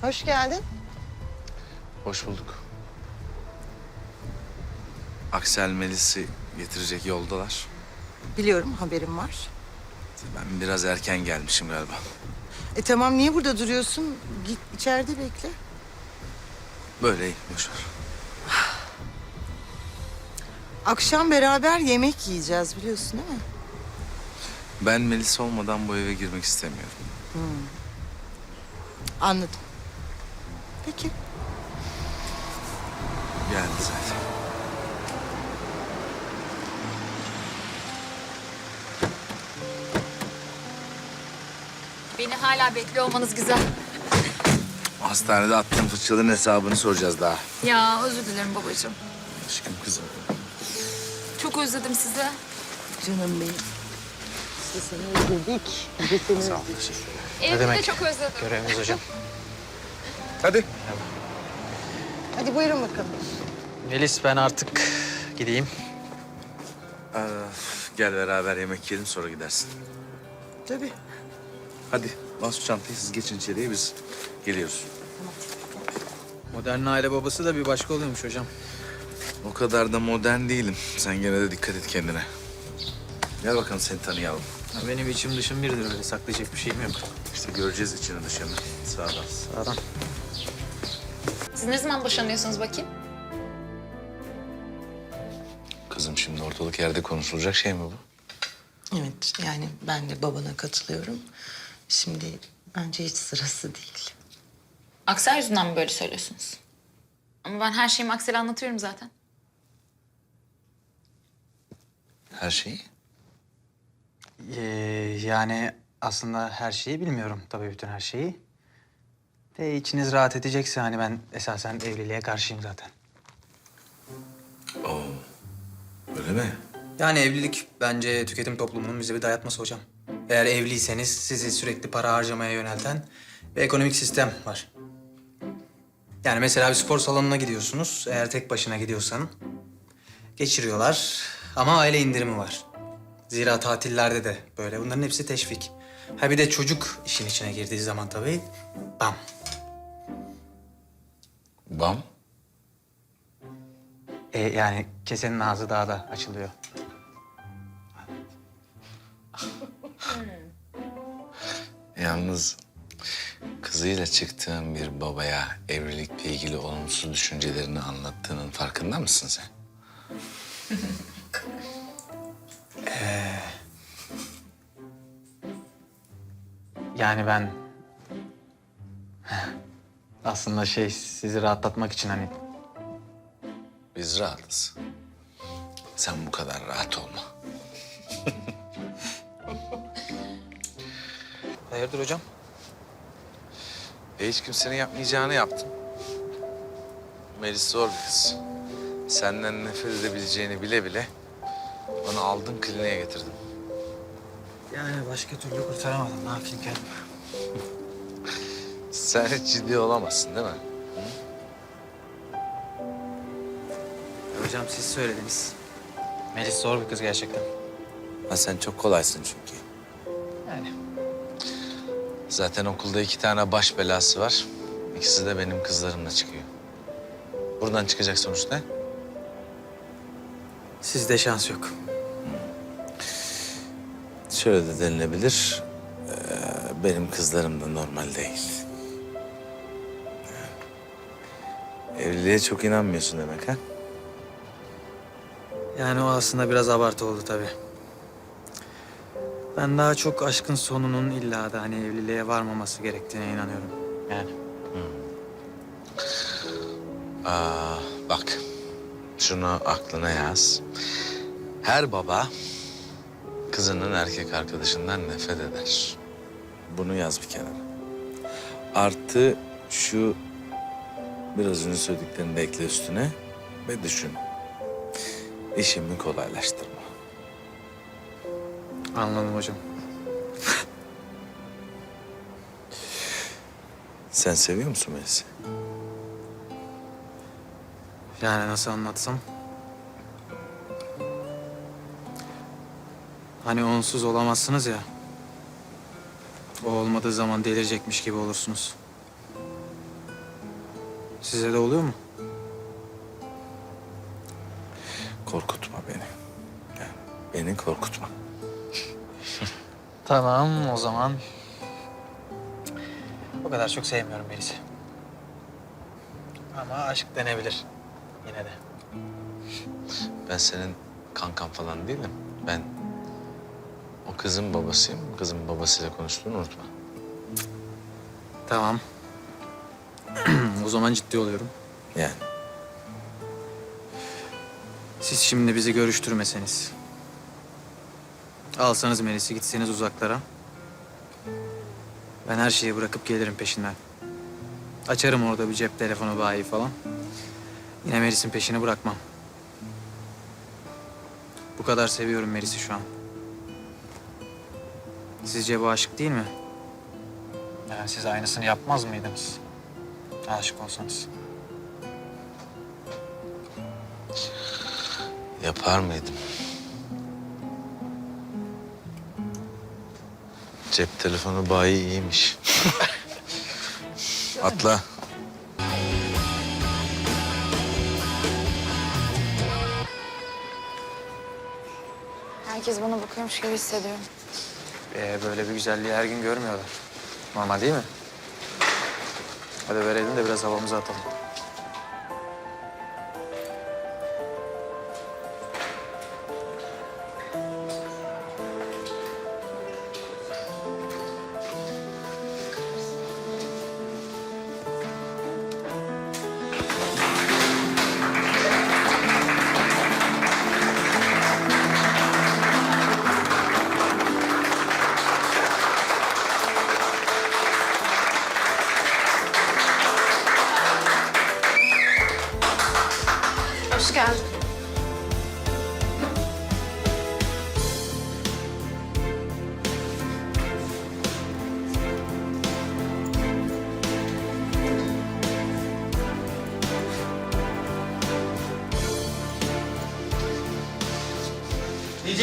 Hoş geldin. Hoş bulduk. Aksel Melis'i getirecek yoldalar. Biliyorum haberim var. Ben biraz erken gelmişim galiba. E tamam niye burada duruyorsun? Git içeride bekle. Böyle iyi, boş ver. Akşam beraber yemek yiyeceğiz biliyorsun değil mi? Ben Melis olmadan bu eve girmek istemiyorum. Anladım. Peki. Geldi zaten. Beni hala bekliyor olmanız güzel. Hastanede attığım fırçaların hesabını soracağız daha. Ya özür dilerim babacığım. Aşkım kızım. Çok özledim sizi. Canım benim. Biz de seni özledik. Biz de seni Sağ ol, özledik. teşekkür ederim. Evde demek? de çok özledim. Görevimiz hocam. Hadi. Hadi buyurun bakalım. Melis ben artık gideyim. Ee, gel beraber yemek yiyelim sonra gidersin. Tabii. Hadi bas çantayı siz geçin içeriye biz geliyoruz. Modern aile babası da bir başka oluyormuş hocam. O kadar da modern değilim. Sen gene de dikkat et kendine. Gel bakalım seni tanıyalım. Ya benim içim dışım birdir öyle saklayacak bir şeyim yok. İşte göreceğiz içini dışını. Sağdan. Sağdan. Siz ne zaman boşanıyorsunuz bakayım? Kızım şimdi ortalık yerde konuşulacak şey mi bu? Evet yani ben de babana katılıyorum. Şimdi bence hiç sırası değil. Aksel yüzünden mi böyle söylüyorsunuz? Ama ben her şeyimi Aksel'e anlatıyorum zaten. Her şeyi? Ee, yani aslında her şeyi bilmiyorum tabii bütün her şeyi. De içiniz rahat edecekse hani ben esasen evliliğe karşıyım zaten. Oo. Öyle mi? Yani evlilik bence tüketim toplumunun bize bir dayatması hocam. Eğer evliyseniz sizi sürekli para harcamaya yönelten bir ekonomik sistem var. Yani mesela bir spor salonuna gidiyorsunuz. Eğer tek başına gidiyorsan geçiriyorlar ama aile indirimi var. Zira tatillerde de böyle. Bunların hepsi teşvik. Ha bir de çocuk işin içine girdiği zaman tabii bam. Bam. E, yani kesenin ağzı daha da açılıyor. Yalnız kızıyla çıktığın bir babaya evlilikle ilgili olumsuz düşüncelerini anlattığının farkında mısın sen? Yani ben aslında şey sizi rahatlatmak için hani Biz rahatız. Sen bu kadar rahat olma. Hayırdır hocam? E hiç kimsenin yapmayacağını yaptım. Melis zor bir kız. Senden nefret edebileceğini bile bile onu aldın kliniğe getirdin. Yani başka türlü kurtaramadım. Ne yapayım kendim? Sen hiç ciddi olamazsın değil mi? Hocam siz söylediniz. Melis zor bir kız gerçekten. Ha sen çok kolaysın çünkü. Yani Zaten okulda iki tane baş belası var. İkisi de benim kızlarımla çıkıyor. Buradan çıkacak sonuç ne? sizde şans yok. Şöyle de denilebilir. ee, benim kızlarım da normal değil. Evliliğe çok inanmıyorsun demek ha? Yani o aslında biraz abartı oldu tabii. Ben daha çok aşkın sonunun illa da hani evliliğe varmaması gerektiğine inanıyorum. Yani. Aa, bak, şunu aklına yaz. Her baba kızının erkek arkadaşından nefret eder. Bunu yaz bir kenara. Artı şu biraz önce söylediklerini de ekle üstüne ve düşün. İşimi kolaylaştırma. Anladım hocam. Sen seviyor musun Melis'i? Yani nasıl anlatsam? Hani onsuz olamazsınız ya. O olmadığı zaman delirecekmiş gibi olursunuz. Size de oluyor mu? Korkutma beni. Beni korkutma. Tamam o zaman. O kadar çok sevmiyorum Melis'i. Ama aşk denebilir yine de. Ben senin kankan falan değilim. Ben o kızın babasıyım. Kızın babasıyla konuştuğunu unutma. Tamam. O zaman ciddi oluyorum. Yani Siz şimdi bizi görüştürmeseniz. Alsanız Melis'i gitseniz uzaklara. Ben her şeyi bırakıp gelirim peşinden. Açarım orada bir cep telefonu bayi falan. Yine Melis'in peşini bırakmam. Bu kadar seviyorum Melis'i şu an. Sizce bu aşık değil mi? Yani siz aynısını yapmaz mıydınız? Aşık olsanız. yapar mıydım? Cep telefonu bayi iyiymiş. Atla. Herkes bana bakıyormuş gibi hissediyorum. Ee, böyle bir güzelliği her gün görmüyorlar. Normal değil mi? Hadi verelim de biraz havamızı atalım.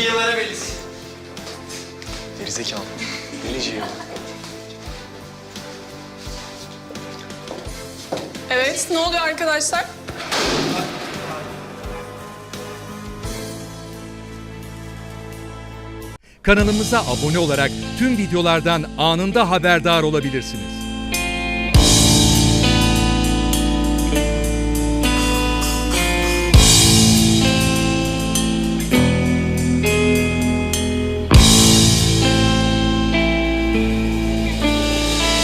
Yıllara Melis. Gerizekalı. Yıl. Evet, ne oluyor arkadaşlar? Kanalımıza abone olarak tüm videolardan anında haberdar olabilirsiniz.